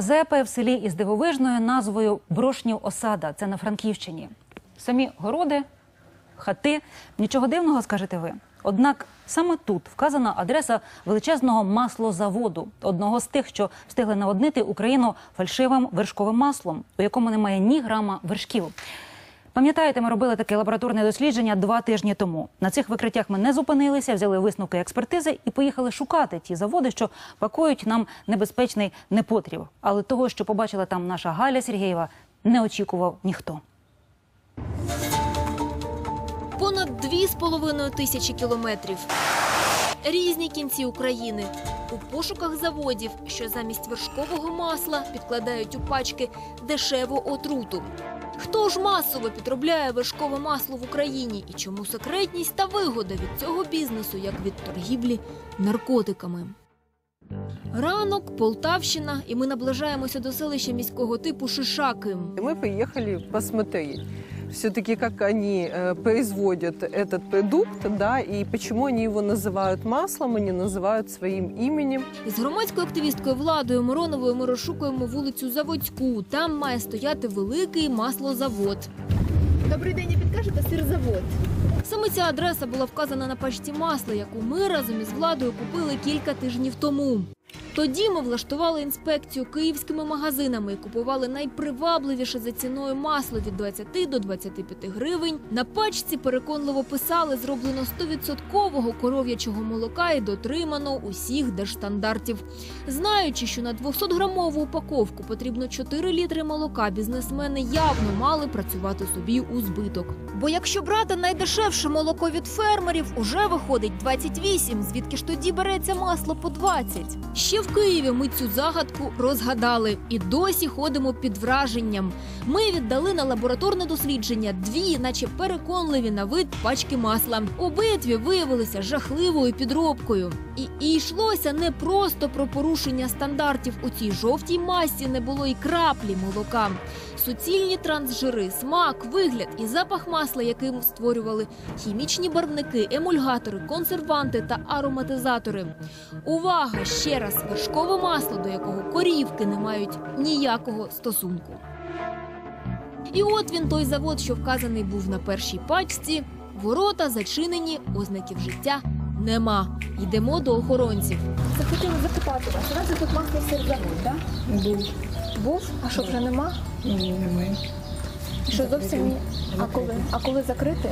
Мазепи в селі із дивовижною назвою Брошнів Осада. Це на Франківщині. Самі городи, хати. Нічого дивного, скажете ви. Однак саме тут вказана адреса величезного маслозаводу, одного з тих, що встигли наводнити Україну фальшивим вершковим маслом, у якому немає ні грама вершків. Пам'ятаєте, ми робили таке лабораторне дослідження два тижні тому. На цих викриттях ми не зупинилися, взяли висновки експертизи і поїхали шукати ті заводи, що пакують нам небезпечний непотріб. Але того, що побачила там наша Галя Сергієва, не очікував ніхто. Понад дві з половиною тисячі кілометрів. Різні кінці України. У пошуках заводів, що замість вершкового масла підкладають у пачки дешеву отруту. Хто ж масово підробляє вершкове масло в Україні і чому секретність та вигода від цього бізнесу, як від торгівлі наркотиками? Ранок, Полтавщина, і ми наближаємося до селища міського типу Шишаки. Ми поїхали по посмотреть все-таки, как они э, производят этот продукт, да, и почему они его называют маслом, и не называют своим именем. Із громадською активісткою Владою Мироновою ми розшукуємо вулицю Заводську. Там має стояти великий маслозавод. Добрий день, а підкажете сирзавод? Саме ця адреса була вказана на пачці масла, яку ми разом із владою купили кілька тижнів тому. Тоді ми влаштували інспекцію київськими магазинами і купували найпривабливіше за ціною масло від 20 до 25 гривень. На пачці переконливо писали зроблено 100% коров'ячого молока і дотримано усіх держстандартів. Знаючи, що на 200-грамову упаковку потрібно 4 літри молока, бізнесмени явно мали працювати собі у збиток. Бо якщо брати найдешевше молоко від фермерів, уже виходить 28, звідки ж тоді береться масло по 20. Ще в Києві ми цю загадку розгадали і досі ходимо під враженням. Ми віддали на лабораторне дослідження дві, наче переконливі на вид пачки масла. Обидві виявилися жахливою підробкою. І, і йшлося не просто про порушення стандартів. У цій жовтій масі не було і краплі молока. Суцільні трансжири, смак, вигляд і запах масла, яким створювали хімічні барвники, емульгатори, консерванти та ароматизатори. Увага! Ще раз вершкове масло, до якого корівки не мають ніякого стосунку. І от він той завод, що вказаний був на першій пачці. Ворота зачинені, ознаків життя нема. Йдемо до охоронців. Захотіла запитати вас, у вас тут масло сирзавод, так? Був. Був? А що вже нема? Ні, немає. Що зовсім ні? А коли? А коли закрити?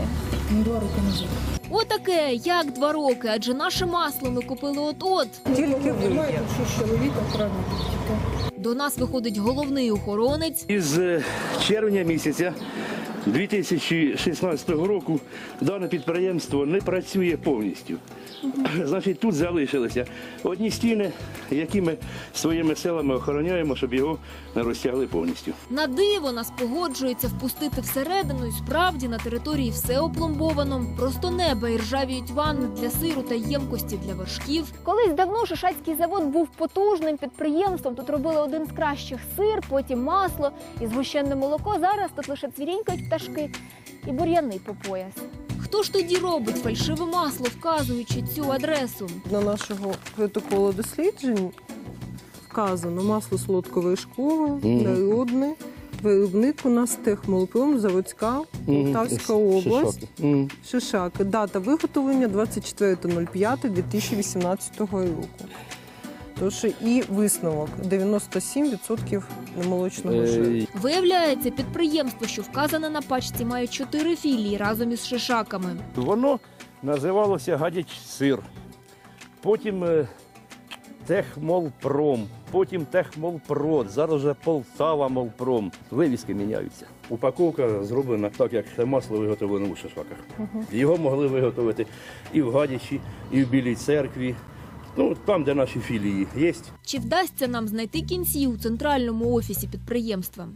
Ну, Два роки назад. Отаке, як два роки, адже наше масло ми купили от-от. Тільки ви. До нас виходить головний охоронець. Із е, червня місяця 2016 року дане підприємство не працює повністю. Значить, тут залишилися одні стіни, які ми своїми силами охороняємо, щоб його не розтягли повністю. На диво нас погоджується впустити всередину, і справді на території все опломбовано. Просто неба і ржавіють ванни для сиру та ємкості для вершків. Колись давно Шишацький завод був потужним підприємством. Тут робили один з кращих сир, потім масло і згущенне молоко. Зараз тут лише цвірінькають пташки і бур'яни по пояс. Хто ж тоді робить фальшиве масло, вказуючи цю адресу? До нашого протоколу досліджень вказано масло солодковишкове, Мгм. народне. Виробник у нас техмолпром, Заводська, Полтавська область. Мгм. Шишаки. Дата виготовлення 24.05.2018 року. Тож і висновок 97% немолочного жиру. Виявляється, підприємство, що вказане на пачці, має чотири філії разом із шишаками. Воно називалося Гадяч сир. Потім е, Техмолпром, потім Техмолпрод, зараз вже Полтава Молпром. Вивіски міняються. Упаковка зроблена так, як це масло виготовлено у шишаках. Його могли виготовити і в Гадячі, і в Білій церкві. Ну, там, де наші філії є. Чи вдасться нам знайти кінці у центральному офісі підприємства?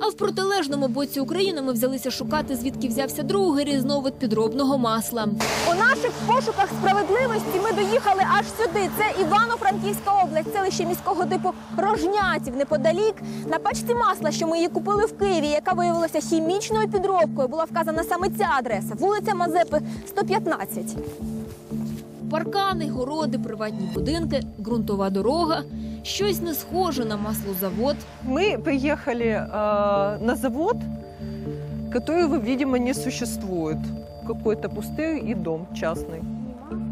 А в протилежному боці України ми взялися шукати, звідки взявся другий різновид підробного масла. У наших пошуках справедливості ми доїхали аж сюди. Це Івано-Франківська область, селище міського типу Рожнятів. Неподалік на пачці масла, що ми її купили в Києві, яка виявилася хімічною підробкою, була вказана саме ця адреса вулиця Мазепи, 115 Паркани, городи, приватні будинки, ґрунтова дорога. Щось не схоже на маслозавод. Мы приехали э, на завод, которого, видимо, не существует. Какой-то пустырь и дом частный.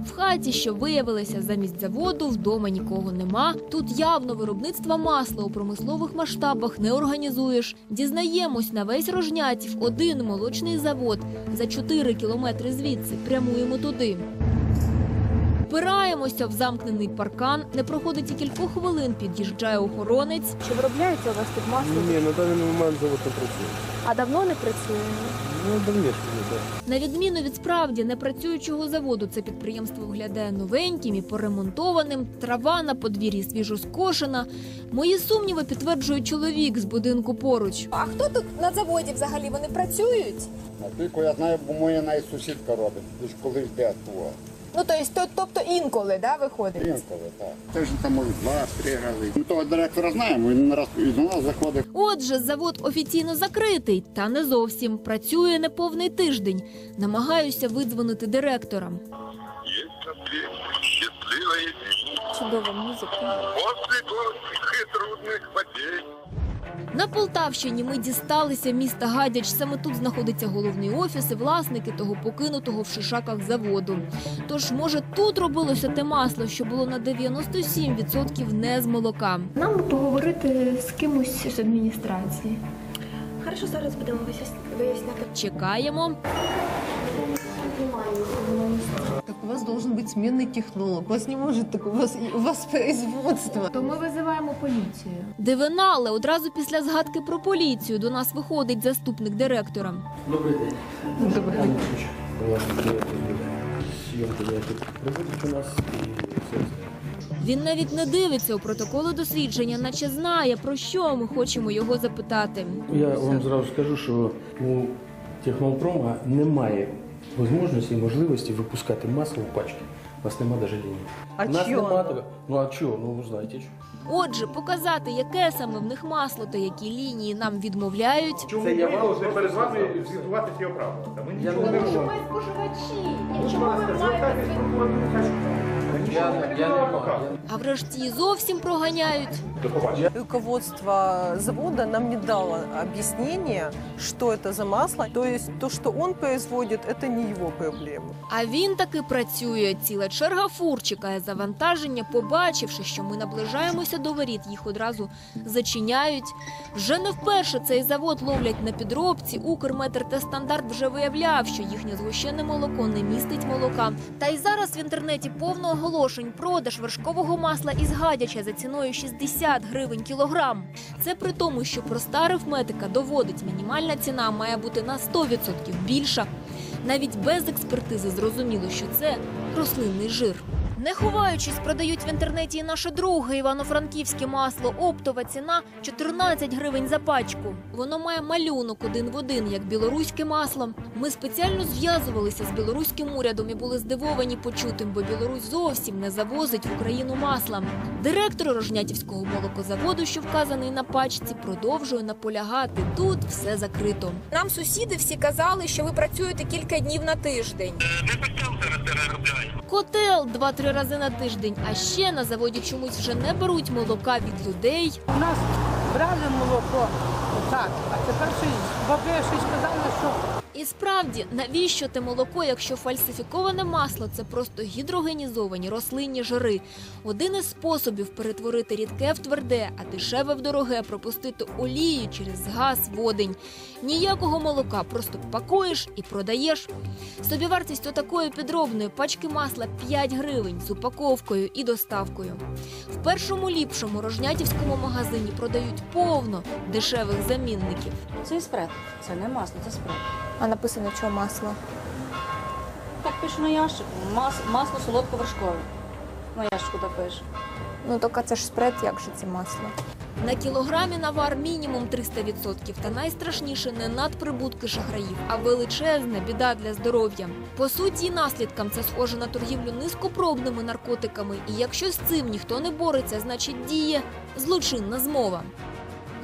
В хаті, що виявилася замість заводу, вдома нікого нема. Тут явно виробництва масла у промислових масштабах не організуєш. Дізнаємось, на весь Рожнятів один молочний завод за 4 кілометри звідси. Прямуємо туди. Впираємося в замкнений паркан. Не проходить і кількох хвилин. Під'їжджає охоронець. Чи виробляється у вас тут масло? Ні, на даний момент завод не працює. А давно не працює? Ну, давніше не так. На відміну від справді непрацюючого заводу, це підприємство виглядає новеньким і поремонтованим. Трава на подвір'ї свіжо скошена. Мої сумніви підтверджує чоловік з будинку поруч. А хто тут на заводі взагалі? Вони працюють? А тільки я знаю, бо моя навіть сусідка робить, десь колись де була. Ну, тобто, тобто інколи, да, виходить? Інколи, так. Тиждень там може два-три рази. Ми того директора знаємо, він раз і до нас заходить. Отже, завод офіційно закритий, та не зовсім. Працює неповний тиждень. Намагаюся видзвонити директорам. Есть на свете счастливые Чудова музика. после потерь. На Полтавщині ми дісталися міста Гадяч. Саме тут знаходиться головний офіс і власники того покинутого в шишаках заводу. Тож, може, тут робилося те масло, що було на 97% не з молока. Нам поговорити з кимось з адміністрації. Хорошо, зараз будемо виясняти. Чекаємо. Так у вас должен быть сменный технолог. У вас не может так, у вас, у вас производство. То ми визиваємо поліцію. Дивина, але одразу після згадки про поліцію до нас виходить заступник директора. Добрий день. Добрий день. Зйомки проводять у нас і все. Він навіть не дивиться у протоколи дослідження, наче знає, про що ми хочемо його запитати. Я вам зразу скажу, що у Технолпрома немає можливості і можливості випускати масло в пачки. У вас нема навіть денег. А У нас чьё нема того. Ну а чого? Ну ви знаєте. чого. Отже, показати, яке саме в них масло та які лінії нам відмовляють. Це я вам перед вами звітувати ці оправи. Ми нічого не можу. споживачі. Я, не- маємо. А врешті і зовсім проганяють. Руководство завода нам не дало объяснения, что это за масло. То есть то, что он производит, это не его проблема. А він таки працює. Ціла черга фур чекає завантаження. Побачивши, що ми наближаємося до воріт, їх одразу зачиняють. Вже не вперше цей завод ловлять на підробці. Укрметр та стандарт вже виявляв, що їхнє згущене молоко не містить молока. Та й зараз в інтернеті повно оголошень продаж вершкового масла із гадяча за ціною 60 гривень кілограм. Це при тому, що проста арифметика доводить, мінімальна ціна має бути на 100% більша. Навіть без експертизи зрозуміло, що це рослинний жир. Не ховаючись, продають в інтернеті і наше друге івано-франківське масло. Оптова ціна 14 гривень за пачку. Воно має малюнок один в один, як білоруське масло. Ми спеціально зв'язувалися з білоруським урядом і були здивовані почутим, бо Білорусь зовсім не завозить в Україну масла. Директор Рожнятівського молокозаводу, що вказаний на пачці, продовжує наполягати. Тут все закрито. Нам сусіди всі казали, що ви працюєте кілька днів на тиждень. Котел рази на тиждень. А ще на заводі чомусь вже не беруть молока від людей. У нас брали молоко так, а тепер щось баби щось сказали, що І справді, навіщо те молоко, якщо фальсифіковане масло це просто гідрогенізовані рослинні жири? Один із способів перетворити рідке в тверде, а дешеве в дороге пропустити олію через газ, водень. Ніякого молока, просто пакуєш і продаєш. Собівартість отакої підробної пачки масла 5 гривень з упаковкою і доставкою. В першому ліпшому рожнятівському магазині продають повно дешевих замінників. Це спред, це не масло, це спред. А написано, що масло. Так пише на ящику. Мас, масло солодко-вершкове. На ящику так пише. Ну, тільки це ж спред, як же це масло. На кілограмі навар мінімум 300%. Та найстрашніше не надприбутки шахраїв, а величезна біда для здоров'я. По суті, наслідкам це схоже на торгівлю низькопробними наркотиками. І якщо з цим ніхто не бореться, значить діє злочинна змова.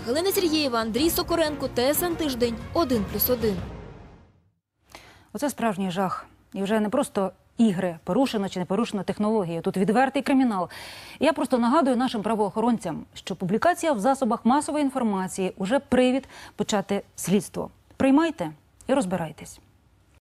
Галина Сергієва, Андрій Сокоренко, ТСН Тиждень, 1+,1. Оце справжній жах. І вже не просто ігри, порушено чи не порушено технологію. Тут відвертий кримінал. Я просто нагадую нашим правоохоронцям, що публікація в засобах масової інформації уже привід почати слідство. Приймайте і розбирайтесь.